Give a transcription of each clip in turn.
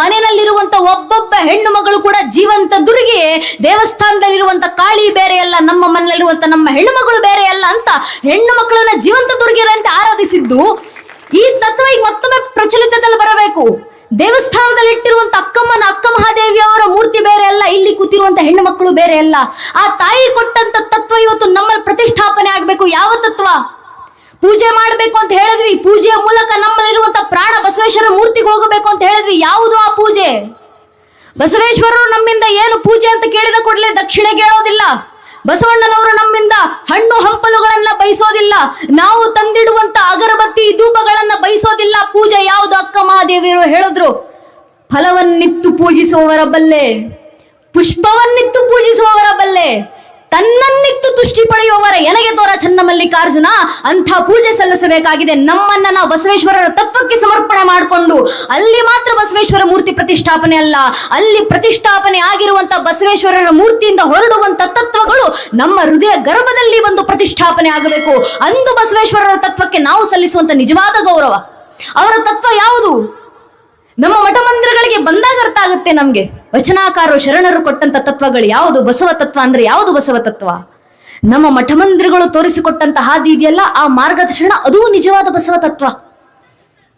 ಮನೆಯಲ್ಲಿರುವಂತ ಒಬ್ಬೊಬ್ಬ ಹೆಣ್ಣು ಮಗಳು ಕೂಡ ಜೀವಂತ ದುರ್ಗಿ ದೇವಸ್ಥಾನದಲ್ಲಿರುವಂತ ಕಾಳಿ ಬೇರೆ ಅಲ್ಲ, ನಮ್ಮ ಮನೆಯಲ್ಲಿರುವಂತ ನಮ್ಮ ಹೆಣ್ಣು ಮಗಳು ಬೇರೆ ಅಲ್ಲ ಅಂತ ಹೆಣ್ಣು ಮಕ್ಕಳನ್ನ ಜೀವಂತ ದುರ್ಗಿಯರಂತೆ ಆರಾಧಿಸಿದ್ದು, ಈ ತತ್ವ ಈಗ ಮತ್ತೊಮ್ಮೆ ಪ್ರಚಲಿತದಲ್ಲಿ ಬರಬೇಕು. ದೇವಸ್ಥಾನದಲ್ಲಿ ಇಟ್ಟಿರುವಂತ ಅಕ್ಕಮ್ಮನ ಅಕ್ಕ ಮಹಾದೇವಿ ಅವರ ಮೂರ್ತಿ ಬೇರೆ ಅಲ್ಲ, ಇಲ್ಲಿ ಕೂತಿರುವಂತ ಹೆಣ್ಣು ಮಕ್ಕಳು ಬೇರೆ ಅಲ್ಲ. ಆ ತಾಯಿ ಕೊಟ್ಟಂತ ತತ್ವ ಇವತ್ತು ನಮ್ಮಲ್ಲಿ ಪ್ರತಿಷ್ಠಾಪನೆ ಆಗ್ಬೇಕು. ಯಾವ ತತ್ವ? ಪೂಜೆ ಮಾಡಬೇಕು ಅಂತ ಹೇಳಿದ್ವಿ. ಪೂಜೆಯ ಮೂಲಕ ನಮ್ಮಲ್ಲಿರುವಂತ ಪ್ರಾಣ ಬಸವೇಶ್ವರ ಮೂರ್ತಿಗೆ ಹೋಗಬೇಕು ಅಂತ ಹೇಳಿದ್ವಿ. ಯಾವುದು ಆ ಪೂಜೆ? ಬಸವೇಶ್ವರರು ನಮ್ಮಿಂದ ಏನು ಪೂಜೆ ಅಂತ ಕೇಳಿದ ಕೂಡಲೇ ದಕ್ಷಿಣೆ ಕೇಳೋದಿಲ್ಲ ಬಸವಣ್ಣನವರು ನಮ್ಮಿಂದ ಹಣ್ಣು ಹಂಪಲುಗಳನ್ನ ಬಯಸೋದಿಲ್ಲ. ನಾವು ತಂದಿಡುವಂತ ಅಗರಬತ್ತಿ ಧೂಪಗಳನ್ನ ಬಯಸೋದಿಲ್ಲ. ಪೂಜೆ ಯಾವುದು? ಅಕ್ಕ ಮಹಾದೇವಿಯರು ಹೇಳಿದ್ರು. ಫಲವನ್ನಿತ್ತು ಪೂಜಿಸುವವರ ಬಲ್ಲೆ, ಪುಷ್ಪವನ್ನಿತ್ತು ಪೂಜಿಸುವವರ ಬಲ್ಲೆ ತನ್ನನ್ನಿತ್ತು ತುಷ್ಟಿ ಪಡೆಯುವವರ ಎನಗೆ ತೋರ ಚನ್ನ ಮಲ್ಲಿಕಾರ್ಜುನ ಅಂಥ ಪೂಜೆ ಸಲ್ಲಿಸಬೇಕಾಗಿದೆ. ನಮ್ಮನ್ನ ನಾವು ಬಸವೇಶ್ವರರ ತತ್ವಕ್ಕೆ ಸಮರ್ಪಣೆ ಮಾಡಿಕೊಂಡು, ಅಲ್ಲಿ ಮಾತ್ರ ಬಸವೇಶ್ವರ ಮೂರ್ತಿ ಪ್ರತಿಷ್ಠಾಪನೆ ಅಲ್ಲ. ಅಲ್ಲಿ ಪ್ರತಿಷ್ಠಾಪನೆ ಆಗಿರುವಂತಹ ಬಸವೇಶ್ವರರ ಮೂರ್ತಿಯಿಂದ ಹೊರಡುವಂತ ತತ್ವಗಳು ನಮ್ಮ ಹೃದಯ ಗರ್ಭದಲ್ಲಿ ಒಂದು ಪ್ರತಿಷ್ಠಾಪನೆ ಆಗಬೇಕು. ಅಂದು ಬಸವೇಶ್ವರರ ತತ್ವಕ್ಕೆ ನಾವು ಸಲ್ಲಿಸುವಂತ ನಿಜವಾದ ಗೌರವ. ಅವರ ತತ್ವ ಯಾವುದು? ನಮ್ಮ ಮಠ ಮಂದಿರಗಳಿಗೆ ಬಂದಾಗ ಅರ್ಥ ಆಗುತ್ತೆ ನಮ್ಗೆ. ವಚನಾಕಾರರು ಶರಣರು ಕೊಟ್ಟಂತ ತತ್ವಗಳು ಯಾವುದು? ಬಸವ ತತ್ವ ಅಂದ್ರೆ ಯಾವುದು ಬಸವ ತತ್ವ? ನಮ್ಮ ಮಠ ಮಂದಿರಗಳು ತೋರಿಸಿಕೊಟ್ಟಂತ ಹಾದಿ ಇದೆಯಲ್ಲ, ಆ ಮಾರ್ಗದರ್ಶನ ಅದೂ ನಿಜವಾದ ಬಸವ ತತ್ವ.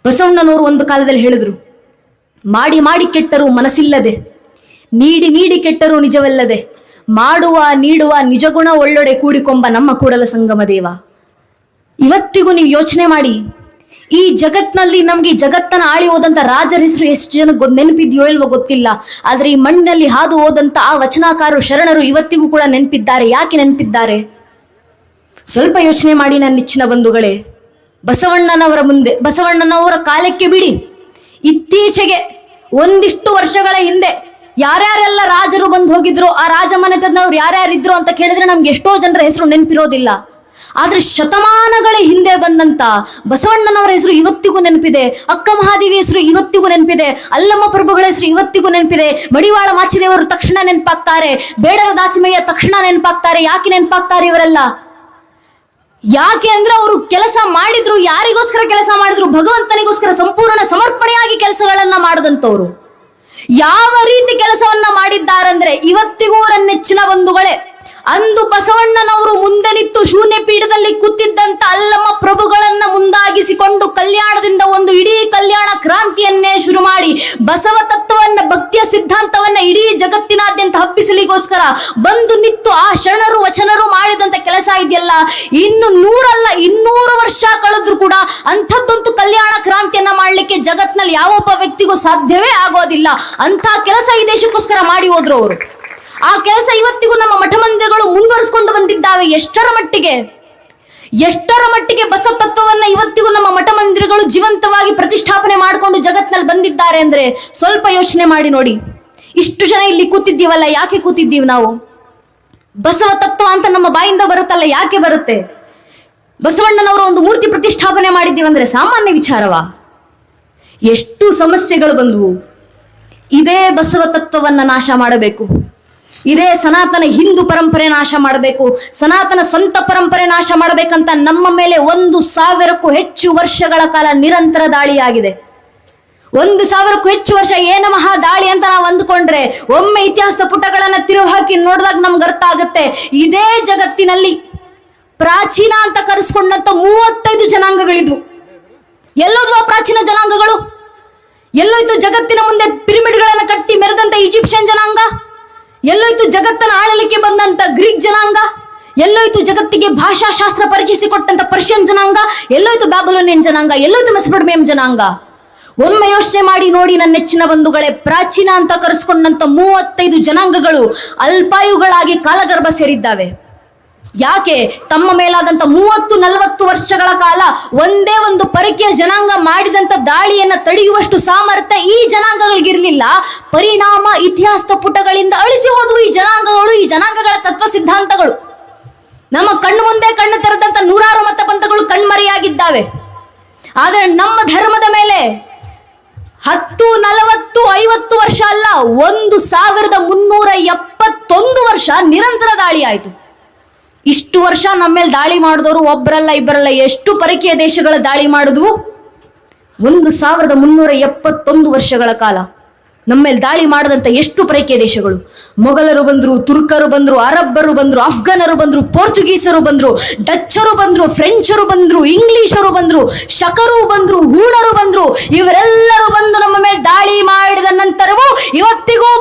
ಬಸವಣ್ಣನವರು ಒಂದು ಕಾಲದಲ್ಲಿ ಹೇಳಿದ್ರು, ಮಾಡಿ ಮಾಡಿ ಕೆಟ್ಟರು ಮನಸ್ಸಿಲ್ಲದೆ, ನೀಡಿ ನೀಡಿ ಕೆಟ್ಟರು ನಿಜವಲ್ಲದೆ, ಮಾಡುವ ನೀಡುವ ನಿಜಗುಣ ಒಳ್ಳೊಡೆ ಕೂಡಿಕೊಂಬ ನಮ್ಮ ಕೂಡಲ ಸಂಗಮ ದೇವ. ಇವತ್ತಿಗೂ ನೀವು ಯೋಚನೆ ಮಾಡಿ ಈ ಜಗತ್ನಲ್ಲಿ ನಮ್ಗೆ ಜಗತ್ತನ್ನ ಆಳಿ ಹೋದಂತ ರಾಜರ ಹೆಸರು ಎಷ್ಟು ಜನ ನೆನಪಿದ್ಯೋ ಇಲ್ವೋ ಗೊತ್ತಿಲ್ಲ. ಆದ್ರೆ ಈ ಮಣ್ಣಿನಲ್ಲಿ ಹಾದು ಹೋದಂತ ಆ ವಚನಾಕಾರರು, ಶರಣರು ಇವತ್ತಿಗೂ ಕೂಡ ನೆನಪಿದ್ದಾರೆ. ಯಾಕೆ ನೆನಪಿದ್ದಾರೆ? ಸ್ವಲ್ಪ ಯೋಚನೆ ಮಾಡಿ ನನ್ನ ನೆಚ್ಚಿನ ಬಂಧುಗಳೇ. ಬಸವಣ್ಣನವರ ಮುಂದೆ, ಬಸವಣ್ಣನವರ ಕಾಲಕ್ಕೆ ಬಿಡಿ. ಇತ್ತೀಚೆಗೆ ಒಂದಿಷ್ಟು ವರ್ಷಗಳ ಹಿಂದೆ ಯಾರ್ಯಾರೆಲ್ಲ ರಾಜರು ಬಂದು ಹೋಗಿದ್ರು, ಆ ರಾಜ ಮನೆತನದವ್ರು ಯಾರ್ಯಾರಿದ್ರು ಅಂತ ಕೇಳಿದ್ರೆ ನಮ್ಗೆ ಎಷ್ಟೋ ಜನರ ಹೆಸರು ನೆನಪಿರೋದಿಲ್ಲ. ಆದ್ರೆ ಶತಮಾನಗಳ ಹಿಂದೆ ಬಂದಂತ ಬಸವಣ್ಣನವರ ಹೆಸರು ಇವತ್ತಿಗೂ ನೆನಪಿದೆ, ಅಕ್ಕ ಮಹಾದೇವಿ ಹೆಸರು ಇವತ್ತಿಗೂ ನೆನಪಿದೆ, ಅಲ್ಲಮ್ಮ ಪ್ರಭುಗಳ ಹೆಸರು ಇವತ್ತಿಗೂ ನೆನಪಿದೆ, ಮಡಿವಾಳ ಮಾಚಿದೇವರು ತಕ್ಷಣ ನೆನಪಾಗ್ತಾರೆ, ಬೇಡರ ದಾಸಿಮಯ್ಯ ತಕ್ಷಣ ನೆನಪಾಗ್ತಾರೆ, ಯಾಕೆ ನೆನಪಾಗ್ತಾರೆ ಇವರೆಲ್ಲ? ಯಾಕೆ ಅಂದ್ರೆ ಅವರು ಕೆಲಸ ಮಾಡಿದ್ರು, ಯಾರಿಗೋಸ್ಕರ ಕೆಲಸ ಮಾಡಿದ್ರು, ಭಗವಂತನಿಗೋಸ್ಕರ ಸಂಪೂರ್ಣ ಸಮರ್ಪಣೆಯಾಗಿ ಕೆಲಸಗಳನ್ನ ಮಾಡದಂತವ್ರು. ಯಾವ ರೀತಿ ಕೆಲಸವನ್ನ ಮಾಡಿದ್ದಾರಂದ್ರೆ ಇವತ್ತಿಗೂ ಅವರ ನೆಚ್ಚಿನ ಬಂಧುಗಳೇ. ಅಂದು ಬಸವಣ್ಣನವರು ಮುಂದೆ ನಿಂತು ಶೂನ್ಯ ಪೀಠದಲ್ಲಿ ಕೂತಿದ್ದಂತ ಅಲ್ಲಮ್ಮ ಪ್ರಭುಗಳನ್ನ ಮುಂದಾಗಿಸಿಕೊಂಡು ಕಲ್ಯಾಣದಿಂದ ಒಂದು ಇಡೀ ಕಲ್ಯಾಣ ಕ್ರಾಂತಿಯನ್ನೇ ಶುರು ಮಾಡಿ ಬಸವ ತತ್ವವನ್ನ, ಭಕ್ತಿಯ ಸಿದ್ಧಾಂತವನ್ನ ಇಡೀ ಜಗತ್ತಿನಾದ್ಯಂತ ಹಬ್ಬಿಸಲಿಗೋಸ್ಕರ ಬಂದು ನಿಂತು ಆ ಶರಣರು, ವಚನರು ಮಾಡಿದಂತ ಕೆಲಸ ಇದೆಯಲ್ಲ? ಇನ್ನು ನೂರಲ್ಲ, ಇನ್ನೂರು ವರ್ಷ ಕಳೆದ್ರು ಕೂಡ ಅಂಥದ್ದೊಂದು ಕಲ್ಯಾಣ ಕ್ರಾಂತಿಯನ್ನ ಮಾಡಲಿಕ್ಕೆ ಜಗತ್ನಲ್ಲಿ ಯಾವೊಬ್ಬ ವ್ಯಕ್ತಿಗೂ ಸಾಧ್ಯವೇ ಆಗೋದಿಲ್ಲ. ಅಂತ ಕೆಲಸ ಈ ದೇಶಕ್ಕೋಸ್ಕರ ಮಾಡಿ ಹೋದ್ರು ಅವರು. ಆ ಕೆಲಸ ಇವತ್ತಿಗೂ ನಮ್ಮ ಮಠ ಬಂದಿದ್ದಾವೆ ಎಷ್ಟರ ಮಟ್ಟಿಗೆ? ಎಷ್ಟರ ಮಟ್ಟಿಗೆ ಬಸ ತತ್ವವನ್ನ ಇವತ್ತಿಗೂ ನಮ್ಮ ಮಠ ಮಂದಿರಗಳು ಜೀವಂತವಾಗಿ ಪ್ರತಿಷ್ಠಾಪನೆ ಮಾಡಿಕೊಂಡು ಜಗತ್ನಲ್ಲಿ ಬಂದಿದ್ದಾರೆ ಅಂದ್ರೆ ಸ್ವಲ್ಪ ಯೋಚನೆ ಮಾಡಿ ನೋಡಿ. ಇಷ್ಟು ಜನ ಇಲ್ಲಿ ಕೂತಿದ್ದೀವಲ್ಲ, ಯಾಕೆ ಕೂತಿದ್ದೀವಿ ನಾವು? ಬಸವ ತತ್ವ ಅಂತ ನಮ್ಮ ಬಾಯಿಂದ ಬರುತ್ತಲ್ಲ, ಯಾಕೆ ಬರುತ್ತೆ? ಬಸವಣ್ಣನವರು ಒಂದು ಮೂರ್ತಿ ಪ್ರತಿಷ್ಠಾಪನೆ ಮಾಡಿದ್ದೀವಿ ಅಂದ್ರೆ ಸಾಮಾನ್ಯ ವಿಚಾರವಾ? ಎಷ್ಟು ಸಮಸ್ಯೆಗಳು ಬಂದವು. ಇದೇ ಬಸವ ತತ್ವವನ್ನ ನಾಶ ಮಾಡಬೇಕು. ಇದೇ ಸನಾತನ ಹಿಂದೂ ಪರಂಪರೆ ನಾಶ ಮಾಡಬೇಕು, ಸನಾತನ ಸಂತ ಪರಂಪರೆ ನಾಶ ಮಾಡಬೇಕಂತ ನಮ್ಮ ಮೇಲೆ ಒಂದು ಸಾವಿರಕ್ಕೂ ಹೆಚ್ಚು ವರ್ಷಗಳ ಕಾಲ ನಿರಂತರ ದಾಳಿಯಾಗಿದೆ. ಒಂದು ಸಾವಿರಕ್ಕೂ ಹೆಚ್ಚು ವರ್ಷ ಏನ ಮಹಾ ದಾಳಿ ಅಂತ ನಾವು ಅಂದ್ಕೊಂಡ್ರೆ, ಒಮ್ಮೆ ಇತಿಹಾಸದ ಪುಟಗಳನ್ನ ತಿರುವು ಹಾಕಿ ನೋಡಿದಾಗ ನಮ್ಗೆ ಅರ್ಥ ಆಗುತ್ತೆ. ಇದೇ ಜಗತ್ತಿನಲ್ಲಿ ಪ್ರಾಚೀನ ಅಂತ ಕರೆಸ್ಕೊಂಡಂತ ಮೂವತ್ತೈದು ಜನಾಂಗಗಳಿದ್ವು. ಎಲ್ಲೋದು ಆ ಪ್ರಾಚೀನ ಜನಾಂಗಗಳು? ಎಲ್ಲೋಯ್ತು ಜಗತ್ತಿನ ಮುಂದೆ ಪಿರಮಿಡ್ಗಳನ್ನು ಕಟ್ಟಿ ಮೆರೆದಂತ ಈಜಿಪ್ಷಿಯನ್ ಜನಾಂಗ? ಎಲ್ಲೋಯ್ತು ಜಗತ್ತನ್ನ ಆಳಲಿಕ್ಕೆ ಬಂದಂತ ಗ್ರೀಕ್ ಜನಾಂಗ, ಎಲ್ಲೋಯ್ತು ಜಗತ್ತಿಗೆ ಭಾಷಾಶಾಸ್ತ್ರ ಪರಿಚಯಿಸಿಕೊಟ್ಟಂತ ಪರ್ಷಿಯನ್ ಜನಾಂಗ, ಎಲ್ಲೋಯ್ತು ಬ್ಯಾಬಲೋನಿಯನ್ ಜನಾಂಗ, ಎಲ್ಲೋಯ್ತು ಮೆಸಪಡಮಿಯಂ ಜನಾಂಗ. ಒಮ್ಮೆ ಯೋಚನೆ ಮಾಡಿ ನೋಡಿ ನನ್ನ ನೆಚ್ಚಿನ ಬಂಧುಗಳೇ, ಪ್ರಾಚೀನ ಅಂತ ಕರೆಸ್ಕೊಂಡಂತ ಮೂವತ್ತೈದು ಜನಾಂಗಗಳು ಅಲ್ಪಾಯುಗಳಾಗಿ ಕಾಲಗರ್ಭ ಸೇರಿದ್ದಾವೆ. ಯಾಕೆ ತಮ್ಮ ಮೇಲಾದಂತ ಮೂವತ್ತು, ನಲವತ್ತು ವರ್ಷಗಳ ಕಾಲ ಒಂದೇ ಒಂದು ಪರಕೀಯ ಜನಾಂಗ ಮಾಡಿದಂತ ದಾಳಿಯನ್ನು ತಡೆಯುವಷ್ಟು ಸಾಮರ್ಥ್ಯ ಈ ಜನಾಂಗಗಳಿಗಿರ್ಲಿಲ್ಲ. ಪರಿಣಾಮ ಇತಿಹಾಸದ ಪುಟಗಳಿಂದ ಅಳಿಸಿ ಹೋದವು ಈ ಜನಾಂಗಗಳು, ಈ ಜನಾಂಗಗಳ ತತ್ವ ಸಿದ್ಧಾಂತಗಳು. ನಮ್ಮ ಕಣ್ಣು ಮುಂದೆ ಕಣ್ಣು ತೆರೆದಂತ ನೂರಾರು ಮತ ಪಂಥಗಳು ಕಣ್ಮರೆಯಾಗಿದ್ದಾವೆ. ಆದರೆ ನಮ್ಮ ಧರ್ಮದ ಮೇಲೆ ಹತ್ತು, ನಲವತ್ತು, ಐವತ್ತು ವರ್ಷ ಅಲ್ಲ, ಒಂದು ಸಾವಿರದ ಮುನ್ನೂರ ಎಪ್ಪತ್ತೊಂದು ವರ್ಷ ನಿರಂತರ ದಾಳಿ ಆಯಿತು ಇಷ್ಟು ವರ್ಷ ನಮ್ಮ ಮೇಲೆ ದಾಳಿ ಮಾಡಿದವರು ಒಬ್ಬರಲ್ಲ ಇಬ್ಬರಲ್ಲ ಎಷ್ಟು ಪರಕೀಯ ದೇಶಗಳ ದಾಳಿ ಮಾಡಿದ್ವು? ಒಂದು ಸಾವಿರದ ಮುನ್ನೂರ ಎಪ್ಪತ್ತೊಂದು ವರ್ಷಗಳ ಕಾಲ. ನಮ್ಮ ಮೇಲೆ ದಾಳಿ ಮಾಡದಂತ ಎಷ್ಟು ಪರಕೀಯ ದೇಶಗಳು? ಮೊಘಲರು ಬಂದರು, ತುರ್ಕರು ಬಂದರು, ಅರಬ್ಬರು ಬಂದರು ಅಫ್ಘಾನರು ಬಂದರು, ಪೋರ್ಚುಗೀಸರು ಬಂದರು, ಡಚ್ಚರು ಬಂದರು, ಫ್ರೆಂಚರು ಬಂದರು, ಇಂಗ್ಲಿಷರು ಬಂದರು, ಶಕರು ಬಂದರು, ಹೂಣರು ಬಂದರು, ಇವರೆಲ್ಲರೂ ಬಂದು ನಮ್ಮ ಮೇಲೆ ದಾಳಿ ಮಾಡಿದ ನಂತರವೂ ಇವತ್ತಿಗೂ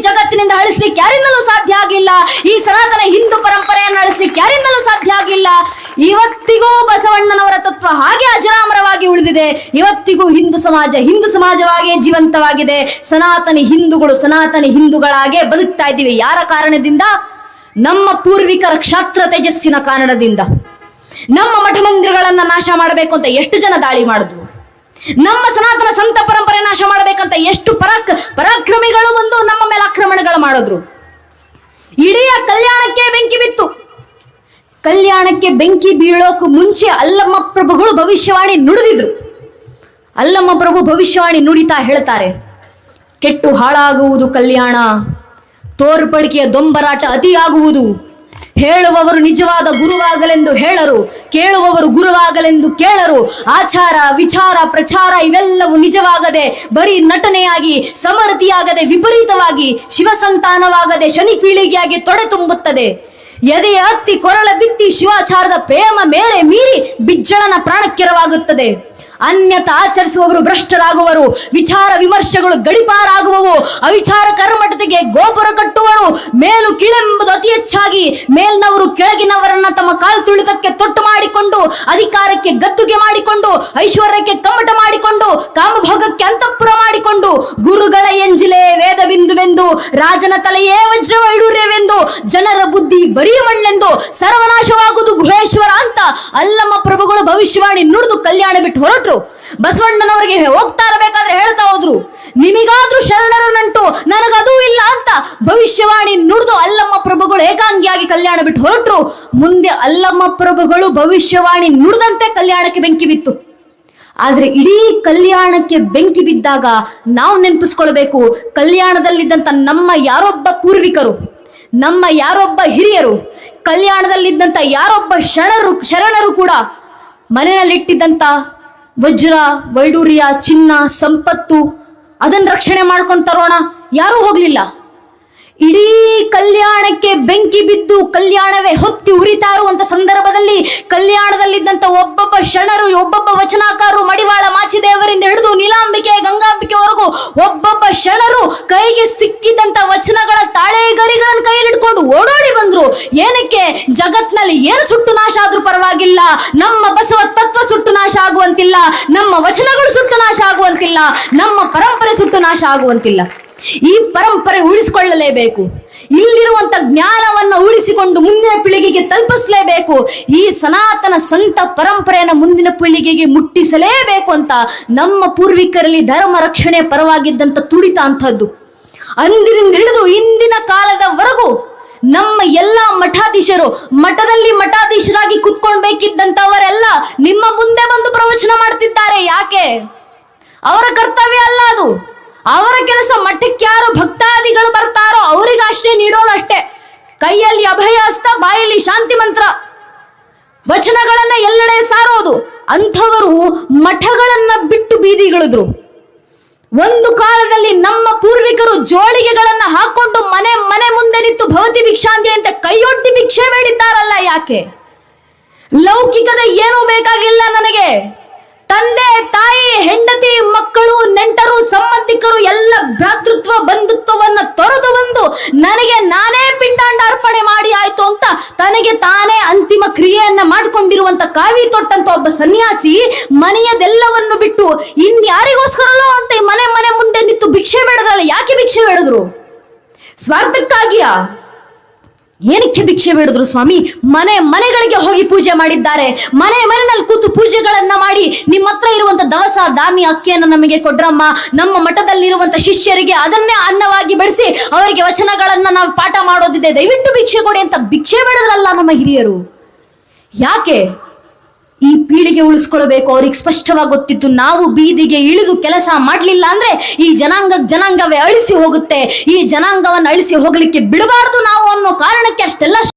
ಜಗತ್ತಿನಿಂದ ಅಳಿಸ್ಲಿಕ್ಕೆ ಯಾರಿಂದಲೂ ಸಾಧ್ಯ ಆಗಿಲ್ಲ. ಈ ಸನಾತನ ಹಿಂದೂ ಪರಂಪರೆಯನ್ನು ಅಳಿಸ್ಲಿಕ್ಕೆ ಯಾರಿಂದಲೂ ಸಾಧ್ಯ ಆಗಿಲ್ಲ. ಇವತ್ತಿಗೂ ಬಸವಣ್ಣನವರ ತತ್ವ ಹಾಗೆ ಅಜರಾಮರವಾಗಿ ಉಳಿದಿದೆ. ಇವತ್ತಿಗೂ ಹಿಂದೂ ಸಮಾಜ, ಹಿಂದೂ ಸಮಾಜವಾಗಿಯೇ ಜೀವಂತವಾಗಿದೆ. ಸನಾತನ ಹಿಂದೂಗಳು ಸನಾತನ ಹಿಂದೂಗಳಾಗೆ ಬದುಕ್ತಾ ಇದ್ದೀವಿ. ಯಾರ ಕಾರಣದಿಂದ? ನಮ್ಮ ಪೂರ್ವಿಕರ ಕ್ಷಾತ್ರ ತೇಜಸ್ಸಿನ ಕಾರಣದಿಂದ. ನಮ್ಮ ಮಠ ಮಂದಿರಗಳನ್ನ ನಾಶ ಮಾಡಬೇಕು ಅಂತ ಎಷ್ಟು ಜನ ದಾಳಿ ಮಾಡಿದ್ರು? ನಮ್ಮ ಸನಾತನ ಸಂತ ಪರಂಪರೆ ನಾಶ ಮಾಡಬೇಕಂತ ಎಷ್ಟು ಪರಾಕ್ ಪರಾಕ್ರಮಿಗಳು ಬಂದು ನಮ್ಮ ಮೇಲೆ ಆಕ್ರಮಣಗಳು ಮಾಡಿದ್ರು. ಇಡೀ ಕಲ್ಯಾಣಕ್ಕೆ ಬೆಂಕಿ ಬಿತ್ತು. ಕಲ್ಯಾಣಕ್ಕೆ ಬೆಂಕಿ ಬೀಳೋಕು ಮುಂಚೆ ಅಲ್ಲಮ್ಮ ಪ್ರಭುಗಳು ಭವಿಷ್ಯವಾಣಿ ನುಡಿದಿದ್ರು. ಅಲ್ಲಮ್ಮ ಪ್ರಭು ಭವಿಷ್ಯವಾಣಿ ನುಡಿತಾ ಹೇಳ್ತಾರೆ, ಕೆಟ್ಟು ಹಾಳಾಗುವುದು ಕಲ್ಯಾಣ, ತೋರ್ಪಡಿಕೆಯ ದೊಂಬರಾಟ ಅತಿಯಾಗುವುದು. ಹೇಳುವವರು ನಿಜವಾದ ಗುರುವಾಗಲೆಂದು ಹೇಳರು, ಕೇಳುವವರು ಗುರುವಾಗಲೆಂದು ಕೇಳರು. ಆಚಾರ, ವಿಚಾರ, ಪ್ರಚಾರ ಇವೆಲ್ಲವೂ ನಿಜವಾಗದೆ, ಬರೀ ನಟನೆಯಾಗಿ, ಸಮರ್ಥಿಯಾಗದೆ, ವಿಪರೀತವಾಗಿ, ಶಿವಸಂತಾನವಾಗದೆ ಶನಿ ಪೀಳಿಗೆಯಾಗಿ ತೊಡೆ ತುಂಬುತ್ತದೆ. ಎದೆಯ ಹತ್ತಿ ಕೊರಳ ಬಿತ್ತಿ ಶಿವಾಚಾರದ ಪ್ರೇಮ ಮೇರೆ ಮೀರಿ ಬಿಜ್ಜಳನ ಪ್ರಾಣಕ್ಕೆರವಾಗುತ್ತದೆ. ಅನ್ಯತ ಆಚರಿಸುವವರು ಭ್ರಷ್ಟರಾಗುವರು, ವಿಚಾರ ವಿಮರ್ಶೆಗಳು ಗಡಿಪಾರಾಗುವವು, ಅವಿಚಾರ ಕರ್ಮಟತೆಗೆ ಗೋಪುರ ಕಟ್ಟುವರು, ಮೇಲು ಕೀಳೆಂಬುದು ಅತಿ ಹೆಚ್ಚಾಗಿ ಮೇಲ್ನವರು ಕೆಳಗಿನವರನ್ನ ತಮ್ಮ ಕಾಲು ತುಳಿತಕ್ಕೆ ತೊಟ್ಟು ಮಾಡಿಕೊಂಡು, ಅಧಿಕಾರಕ್ಕೆ ಗದ್ದುಗೆ ಮಾಡಿಕೊಂಡು, ಐಶ್ವರ್ಯಕ್ಕೆ ಕಮ್ಮಟ ಮಾಡಿಕೊಂಡು, ಕಾಮಭೋಗಕ್ಕೆ ಅಂತಃಪುರ ಮಾಡಿಕೊಂಡು, ಗುರುಗಳ ಎಂಜಿಲೆ ವೇದ ರಾಜನ ತಲೆಯೇ ವಜ್ರ ವೈಡೂರ್ಯವೆಂದು ಜನರ ಬುದ್ಧಿ ಬರೀ ಮಣ್ಣೆಂದು ಸರ್ವನಾಶವಾಗುವುದು ಗುಹೇಶ್ವರ ಅಂತ ಅಲ್ಲಮ್ಮ ಪ್ರಭುಗಳು ಭವಿಷ್ಯವಾಣಿ ನುಡಿದು ಕಲ್ಯಾಣ ಬಿಟ್ಟು ಹೊರಟರು. ಬಸವಣ್ಣನವರಿಗೆ ಹೋಗ್ತಾ ಇರಬೇಕಾದ್ರೆ ಹೇಳ್ತಾ ಹೋದ್ರು. ನಿಮಗಾದ್ರೂ ಶರಣರು ನಂಟು, ನನಗದೂ ಇಲ್ಲ ಅಂತ ಭವಿಷ್ಯವಾಣಿ ನುಡಿದು ಅಲ್ಲಮ್ಮ ಪ್ರಭುಗಳು ಏಕಾಂಗಿಯಾಗಿ ಕಲ್ಯಾಣ ಬಿಟ್ಟು ಹೊರಟರು. ಮುಂದೆ ಅಲ್ಲಮ್ಮ ಪ್ರಭುಗಳು ಭವಿಷ್ಯವಾಣಿ ನುಡಿದಂತೆ ಕಲ್ಯಾಣಕ್ಕೆ ಬೆಂಕಿ ಬಿತ್ತು. ಆದ್ರೆ ಇಡೀ ಕಲ್ಯಾಣಕ್ಕೆ ಬೆಂಕಿ ಬಿದ್ದಾಗ ನಾವು ನೆನಪಿಸ್ಕೊಳ್ಬೇಕು, ಕಲ್ಯಾಣದಲ್ಲಿದ್ದಂಥ ನಮ್ಮ ಯಾರೊಬ್ಬ ಪೂರ್ವಿಕರು, ನಮ್ಮ ಯಾರೊಬ್ಬ ಹಿರಿಯರು, ಕಲ್ಯಾಣದಲ್ಲಿದ್ದಂಥ ಯಾರೊಬ್ಬ ಶರಣರು ಶರಣರು ಕೂಡ ಮನೆಯಲ್ಲಿಟ್ಟಿದ್ದಂಥ ವಜ್ರ, ವೈಡೂರ್ಯ, ಚಿನ್ನ, ಸಂಪತ್ತು, ಅದನ್ನ ರಕ್ಷಣೆ ಮಾಡ್ಕೊಂಡು ತರೋಣ. ಯಾರೂ ಹೋಗ್ಲಿಲ್ಲ. ಇಡೀ ಕಲ್ಯಾಣಕ್ಕೆ ಬೆಂಕಿ ಬಿದ್ದು ಕಲ್ಯಾಣವೇ ಹೊತ್ತಿ ಉರಿತಾ ಇರುವಂತ ಸಂದರ್ಭದಲ್ಲಿ ಕಲ್ಯಾಣದಲ್ಲಿದ್ದಂತ ಒಬ್ಬೊಬ್ಬ ಶರಣರು, ಒಬ್ಬೊಬ್ಬ ವಚನಾಕಾರರು ಮಡಿವಾಳ ಮಾಚಿದೇವರಿಂದ ಹಿಡಿದು ನೀಲಾಂಬಿಕೆ, ಗಂಗಾಂಬಿಕೆವರೆಗೂ ಒಬ್ಬೊಬ್ಬ ಶರಣರು ಕೈಗೆ ಸಿಕ್ಕಿದಂತ ವಚನಗಳ ತಾಳೆಗರಿಗಳನ್ನು ಕೈಯಲ್ಲಿಟ್ಕೊಂಡು ಓಡೋಡಿ ಬಂದ್ರು. ಏನಕ್ಕೆ? ಜಗತ್ನಲ್ಲಿ ಏನು ಸುಟ್ಟು ನಾಶ ಆದ್ರೂ ಪರವಾಗಿಲ್ಲ. ನಮ್ಮ ಬಸವ ತತ್ವ ಸುಟ್ಟು ನಾಶ ಆಗುವಂತಿಲ್ಲ. ನಮ್ಮ ವಚನಗಳು ಸುಟ್ಟು ನಾಶ ಆಗುವಂತಿಲ್ಲ. ನಮ್ಮ ಪರಂಪರೆ ಸುಟ್ಟು ನಾಶ ಆಗುವಂತಿಲ್ಲ. ಈ ಪರಂಪರೆ ಉಳಿಸಿಕೊಳ್ಳಲೇಬೇಕು. ಇಲ್ಲಿರುವಂತ ಜ್ಞಾನವನ್ನ ಉಳಿಸಿಕೊಂಡು ಮುಂದಿನ ಪೀಳಿಗೆಗೆ ತಲುಪಿಸಲೇಬೇಕು. ಈ ಸನಾತನ ಸಂತ ಪರಂಪರೆಯನ್ನು ಮುಂದಿನ ಪೀಳಿಗೆಗೆ ಮುಟ್ಟಿಸಲೇಬೇಕು ಅಂತ ನಮ್ಮ ಪೂರ್ವಿಕರಲ್ಲಿ ಧರ್ಮ ರಕ್ಷಣೆ ಪರವಾಗಿದ್ದಂತ ತುಡಿತ ಅಂಥದ್ದು. ಅಂದಿನಿಂದ ಹಿಡಿದು ಇಂದಿನ ಕಾಲದವರೆಗೂ ನಮ್ಮ ಎಲ್ಲ ಮಠಾಧೀಶರು, ಮಠದಲ್ಲಿ ಮಠಾಧೀಶರಾಗಿ ಕುತ್ಕೊಳ್ಬೇಕಿದ್ದಂಥವರೆಲ್ಲ ನಿಮ್ಮ ಮುಂದೆ ಬಂದು ಪ್ರವಚನ ಮಾಡ್ತಿದ್ದಾರೆ. ಯಾಕೆ? ಅವರ ಕರ್ತವ್ಯ ಅಲ್ಲ ಅದು. ಅವರ ಕೆಲಸ ಮಠಕ್ಕೆ ಯಾರು ಭಕ್ತಾದಿಗಳು ಬರ್ತಾರೋ ಅವರಿಗಷ್ಟೇ ನೀಡೋದಷ್ಟೇ. ಕೈಯಲ್ಲಿ ಅಭಯ ಹಸ್ತ ಬಾಯಲ್ಲಿ ಶಾಂತಿ ಮಂತ್ರ. ವಚನಗಳನ್ನ ಎಲ್ಲೆಡೆ ಸಾರೋದು. ಅಂಥವರು ಮಠಗಳನ್ನ ಬಿಟ್ಟು ಬೀದಿಗಿಳಿದ್ರು. ಒಂದು ಕಾಲದಲ್ಲಿ ನಮ್ಮ ಪೂರ್ವಿಕರು ಜೋಳಿಗೆಗಳನ್ನ ಹಾಕೊಂಡು ಮನೆ ಮನೆ ಮುಂದೆ ನಿಂತು ಭವತಿ ಭಿಕ್ಷಾಂತಿ ಅಂತ ಕೈಯೊಡ್ಡಿ ಭಿಕ್ಷೆ ಬೇಡಿದ್ದಾರಲ್ಲ ಯಾಕೆ? ಲೌಕಿಕದ ಏನೂ ಬೇಕಾಗಿಲ್ಲ ನನಗೆ ತಂದೆ ತಾಯಿ ಹೆಂಡತಿ ಮಕ್ಕಳು ನೆಂಟರು ಸಂಬಂಧಿಕರು ಎಲ್ಲ ಭ್ರಾತೃತ್ವ ಬಂಧುತ್ವವನ್ನು ತೊರೆದು ಬಂದು ನನಗೆ ನಾನೇ ಪಿಂಡಾಂಡ ಅರ್ಪಣೆ ಮಾಡಿ ಆಯ್ತು ಅಂತ ತನಗೆ ತಾನೇ ಅಂತಿಮ ಕ್ರಿಯೆಯನ್ನ ಮಾಡಿಕೊಂಡಿರುವಂತ ಕಾವಿ ತೊಟ್ಟಂತ ಒಬ್ಬ ಸನ್ಯಾಸಿ ಮನೆಯದೆಲ್ಲವನ್ನು ಬಿಟ್ಟು ಇನ್ಯಾರಿಗೋಸ್ಕರಲೋ ಅಂತ ಮನೆ ಮನೆ ಮುಂದೆ ನಿಂತು ಭಿಕ್ಷೆ ಬೇಡದ್ರಲ್ಲ ಯಾಕೆ ಭಿಕ್ಷೆ ಬೇಡದ್ರು? ಸ್ವಾರ್ಥಕ್ಕಾಗಿಯಾ? ಏನಕ್ಕೆ ಭಿಕ್ಷೆ ಬೇಡಿದ್ರು ಸ್ವಾಮಿ? ಮನೆ, ಮನೆಗಳಿಗೆ ಹೋಗಿ ಪೂಜೆ ಮಾಡಿದ್ದಾರೆ. ಮನೆ, ಮನೆಯಲ್ಲಿ ಕೂತು ಪೂಜೆಗಳನ್ನ ಮಾಡಿ ನಿಮ್ಮ ಹತ್ರ ಇರುವಂತ ದವಸ, ಧಾನ್ಯ, ಅಕ್ಕಿಯನ್ನು ನಮಗೆ ಕೊಡ್ರಮ್ಮ. ನಮ್ಮ ಮಠದಲ್ಲಿರುವಂತ ಶಿಷ್ಯರಿಗೆ ಅದನ್ನೇ ಅನ್ನವಾಗಿ ಬೆಳೆಸಿ ಅವರಿಗೆ ವಚನಗಳನ್ನ ನಾವು ಪಾಠ ಮಾಡೋದಿದೆ. ದಯವಿಟ್ಟು ಭಿಕ್ಷೆ ಕೊಡಿ ಅಂತ ಭಿಕ್ಷೆ ಬೇಡದ್ರಲ್ಲ ನಮ್ಮ ಹಿರಿಯರು. ಯಾಕೆ? ಈ ಪೀಳಿಗೆ ಉಳಿಸ್ಕೊಳ್ಬೇಕು. ಅವ್ರಿಗೆ ಸ್ಪಷ್ಟವಾಗಿ ಗೊತ್ತಿತ್ತು, ನಾವು ಬೀದಿಗೆ ಇಳಿದು ಕೆಲಸ ಮಾಡಲಿಲ್ಲ ಅಂದ್ರೆ ಈ ಜನಾಂಗ ಜನಾಂಗವೇ ಅಳಿಸಿ ಹೋಗುತ್ತೆ. ಈ ಜನಾಂಗವನ್ನು ಅಳಿಸಿ ಹೋಗ್ಲಿಕ್ಕೆ ಬಿಡಬಾರ್ದು ನಾವು ಅನ್ನೋ ಕಾರಣಕ್ಕೆ ಅಷ್ಟೆಲ್ಲ